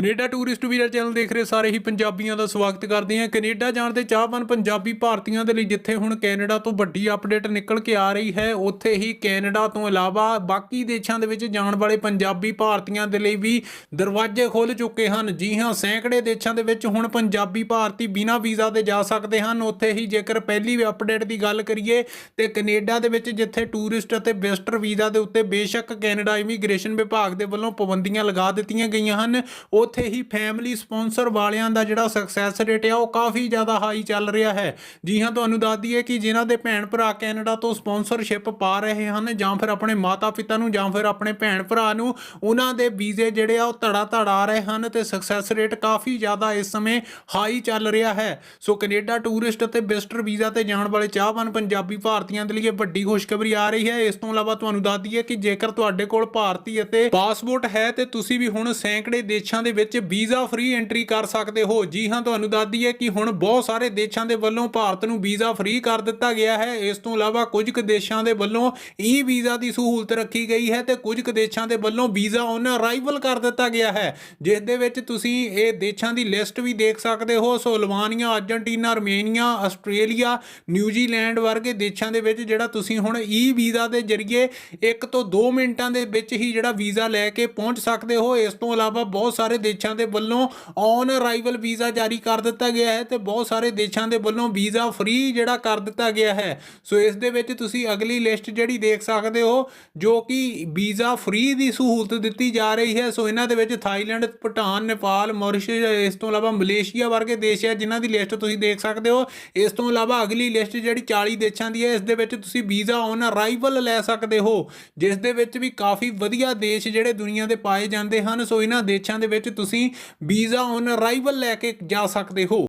Canada tourist visa channel ਦੇਖ ਰਹੇ ਸਾਰੇ ਹੀ ਪੰਜਾਬੀਆਂ ਦਾ ਸਵਾਗਤ ਕਰਦੇ ਹਾਂ। ਕੈਨੇਡਾ ਜਾਣ ਦੇ ਚਾਹਵਾਨ ਪੰਜਾਬੀ ਭਾਰਤੀਆਂ ਦੇ ਲਈ ਜਿੱਥੇ ਹੁਣ ਕੈਨੇਡਾ ਤੋਂ ਵੱਡੀ ਅਪਡੇਟ ਨਿਕਲ ਕੇ ਆ ਰਹੀ ਹੈ, ਉੱਥੇ ਹੀ ਕੈਨੇਡਾ ਤੋਂ ਇਲਾਵਾ ਬਾਕੀ ਦੇਸ਼ਾਂ ਦੇ ਵਿੱਚ ਜਾਣ ਵਾਲੇ ਪੰਜਾਬੀ ਭਾਰਤੀਆਂ ਦੇ ਲਈ ਵੀ ਦਰਵਾਜ਼ੇ ਖੁੱਲ ਚੁੱਕੇ ਹਨ। ਜੀ ਹਾਂ, ਸੈਂਕੜੇ ਦੇਸ਼ਾਂ ਦੇ ਵਿੱਚ ਹੁਣ ਪੰਜਾਬੀ ਭਾਰਤੀ ਬਿਨਾਂ ਵੀਜ਼ਾ ਦੇ ਜਾ ਸਕਦੇ ਹਨ। ਉੱਥੇ ਹੀ ਜੇਕਰ ਪਹਿਲੀ ਅਪਡੇਟ ਦੀ ਗੱਲ ਕਰੀਏ ਤੇ ਕੈਨੇਡਾ ਦੇ ਵਿੱਚ ਜਿੱਥੇ ਟੂਰਿਸਟ ਅਤੇ ਵਿਜ਼ਟਰ ਵੀਜ਼ਾ ਦੇ ਉੱਤੇ ਬੇਸ਼ੱਕ ਕੈਨੇਡਾ ਇਮੀਗ੍ਰੇਸ਼ਨ ਵਿਭਾਗ ਦੇ ਵੱਲੋਂ ਪਾਬੰਦੀਆਂ ਲਗਾ ਦਿੱਤੀਆਂ ਗਈਆਂ ਹਨ ਉਹ ਉੱਥੇ ਹੀ ਫੈਮਿਲੀ ਸਪਾਂਸਰ ਵਾਲਿਆਂ ਦਾ ਜਿਹੜਾ ਸਕਸੈਸ ਰੇਟ ਆ ਉਹ ਕਾਫੀ ਜ਼ਿਆਦਾ ਹਾਈ ਚੱਲ ਰਿਹਾ ਹੈ। ਜੀ ਹਾਂ, ਤੁਹਾਨੂੰ ਦੱਸ ਦਈਏ ਕਿ ਜਿਨ੍ਹਾਂ ਦੇ ਭੈਣ ਭਰਾ ਕੈਨੇਡਾ ਤੋਂ ਸਪਾਂਸਰਸ਼ਿਪ ਪਾ ਰਹੇ ਹਨ ਜਾਂ ਫਿਰ ਆਪਣੇ ਮਾਤਾ ਪਿਤਾ ਨੂੰ ਜਾਂ ਫਿਰ ਆਪਣੇ ਭੈਣ ਭਰਾ ਨੂੰ, ਉਹਨਾਂ ਦੇ ਵੀਜ਼ੇ ਜਿਹੜੇ ਆ ਉਹ ਧੜਾ ਧੜ ਆ ਰਹੇ ਹਨ ਤੇ ਸਕਸੈਸ ਰੇਟ ਕਾਫੀ ਜ਼ਿਆਦਾ ਇਸ ਸਮੇਂ ਹਾਈ ਚੱਲ ਰਿਹਾ ਹੈ। ਸੋ ਕੈਨੇਡਾ ਟੂਰਿਸਟ ਅਤੇ ਵਿਜ਼ਟਰ ਵੀਜ਼ਾ ਤੇ ਜਾਣ ਵਾਲੇ ਚਾਹਵਾਨ ਪੰਜਾਬੀ ਭਾਰਤੀਆਂ ਦੇ ਲਈ ਇਹ ਵੱਡੀ ਖੁਸ਼ਖਬਰੀ ਆ ਰਹੀ ਹੈ। ਇਸ ਤੋਂ ਇਲਾਵਾ ਤੁਹਾਨੂੰ ਦੱਸ ਦਈਏ ਕਿ ਜੇਕਰ ਤੁਹਾਡੇ ਕੋਲ ਭਾਰਤੀ ਅਤੇ ਪਾਸਪੋਰਟ ਹੈ ਤੇ ਤੁਸੀਂ ਵੀ ਹੁਣ ਸੈਂਕੜੇ ਦੇਸ਼ਾਂ ਦੇ ਵਿੱਚ ਵੀਜ਼ਾ ਫ੍ਰੀ ਐਂਟਰੀ ਕਰ ਸਕਦੇ ਹੋ। ਜੀ ਹਾਂ, ਤੁਹਾਨੂੰ ਦੱਸ ਦਈਏ ਕਿ ਹੁਣ ਬਹੁਤ ਸਾਰੇ ਦੇਸ਼ਾਂ ਦੇ ਵੱਲੋਂ ਭਾਰਤ ਨੂੰ ਵੀਜ਼ਾ ਫ੍ਰੀ ਕਰ ਦਿੱਤਾ ਗਿਆ ਹੈ। ਇਸ ਤੋਂ ਇਲਾਵਾ ਕੁਝ ਕੁ ਦੇਸ਼ਾਂ ਦੇ ਵੱਲੋਂ ਈ ਵੀਜ਼ਾ ਦੀ ਸਹੂਲਤ ਰੱਖੀ ਗਈ ਹੈ ਤੇ ਕੁਝ ਕੁ ਦੇਸ਼ਾਂ ਦੇ ਵੱਲੋਂ ਵੀਜ਼ਾ ਔਨ ਅਰਾਈਵਲ ਕਰ ਦਿੱਤਾ ਗਿਆ ਹੈ ਜਿਸ ਦੇ ਵਿੱਚ ਤੁਸੀਂ ਇਹ ਦੇਸ਼ਾਂ ਦੀ ਲਿਸਟ ਵੀ ਦੇਖ ਸਕਦੇ ਹੋ। So Albania Argentina Armenia Australia, New Zealand ਵਰਗੇ ਦੇਸ਼ਾਂ ਦੇ ਵਿੱਚ ਜਿਹੜਾ ਤੁਸੀਂ ਹੁਣ ਈ ਵੀਜ਼ਾ ਦੇ ਜ਼ਰੀਏ 1 ਤੋਂ 2 ਮਿੰਟਾਂ ਦੇ ਵਿੱਚ ਹੀ ਜਿਹੜਾ ਵੀਜ਼ਾ ਲੈ ਕੇ ਪਹੁੰਚ ਸਕਦੇ ਹੋ। ਇਸ ਤੋਂ ਇਲਾਵਾ ਬਹੁਤ ਸਾਰੇ ਦੇਸ਼ਾਂ ਦੇ ਵੱਲੋਂ ਔਨ ਅਰਾਈਵਲ ਵੀਜ਼ਾ ਜਾਰੀ ਕਰ ਦਿੱਤਾ ਗਿਆ ਹੈ ਤੇ ਬਹੁਤ ਸਾਰੇ ਦੇਸ਼ਾਂ ਦੇ ਵੱਲੋਂ ਵੀਜ਼ਾ ਫ੍ਰੀ ਜਿਹੜਾ ਕਰ ਦਿੱਤਾ ਗਿਆ ਹੈ। ਸੋ ਇਸ ਦੇ ਵਿੱਚ ਤੁਸੀਂ ਅਗਲੀ ਲਿਸਟ ਜਿਹੜੀ ਦੇਖ ਸਕਦੇ ਹੋ, ਜੋ ਕਿ ਵੀਜ਼ਾ ਫ੍ਰੀ ਦੀ ਸਹੂਲਤ ਦਿੱਤੀ ਜਾ ਰਹੀ ਹੈ। ਸੋ ਇਹਨਾਂ ਦੇ ਵਿੱਚ ਥਾਈਲੈਂਡ, ਭੂਟਾਨ, ਨੇਪਾਲ ਮੌਰੀਸ਼ੀਅਸ ਇਸ ਤੋਂ ਇਲਾਵਾ ਮਲੇਸ਼ੀਆ ਵਰਗੇ ਦੇਸ਼ ਹੈ ਜਿਨ੍ਹਾਂ ਦੀ ਲਿਸਟ ਤੁਸੀਂ ਦੇਖ ਸਕਦੇ ਹੋ। ਇਸ ਤੋਂ ਇਲਾਵਾ ਅਗਲੀ ਲਿਸਟ ਜਿਹੜੀ 40 ਦੇਸ਼ਾਂ ਦੀ ਹੈ, ਇਸ ਦੇ ਵਿੱਚ ਤੁਸੀਂ ਵੀਜ਼ਾ ਔਨ ਅਰਾਈਵਲ ਲੈ ਸਕਦੇ ਹੋ, ਜਿਸ ਦੇ ਵਿੱਚ ਵੀ ਕਾਫੀ ਵਧੀਆ ਦੇਸ਼ ਜਿਹੜੇ ਦੁਨੀਆ ਦੇ ਪਾਏ ਜਾਂਦੇ ਹਨ। ਸੋ ਇਹਨਾਂ ਦੇਸ਼ਾਂ ਦੇ ਵਿੱਚ ਤੁਸੀਂ ਵੀਜ਼ਾ ਔਨ ਅਰਾਈਵਲ ਲੈ ਕੇ ਜਾ ਸਕਦੇ ਹੋ।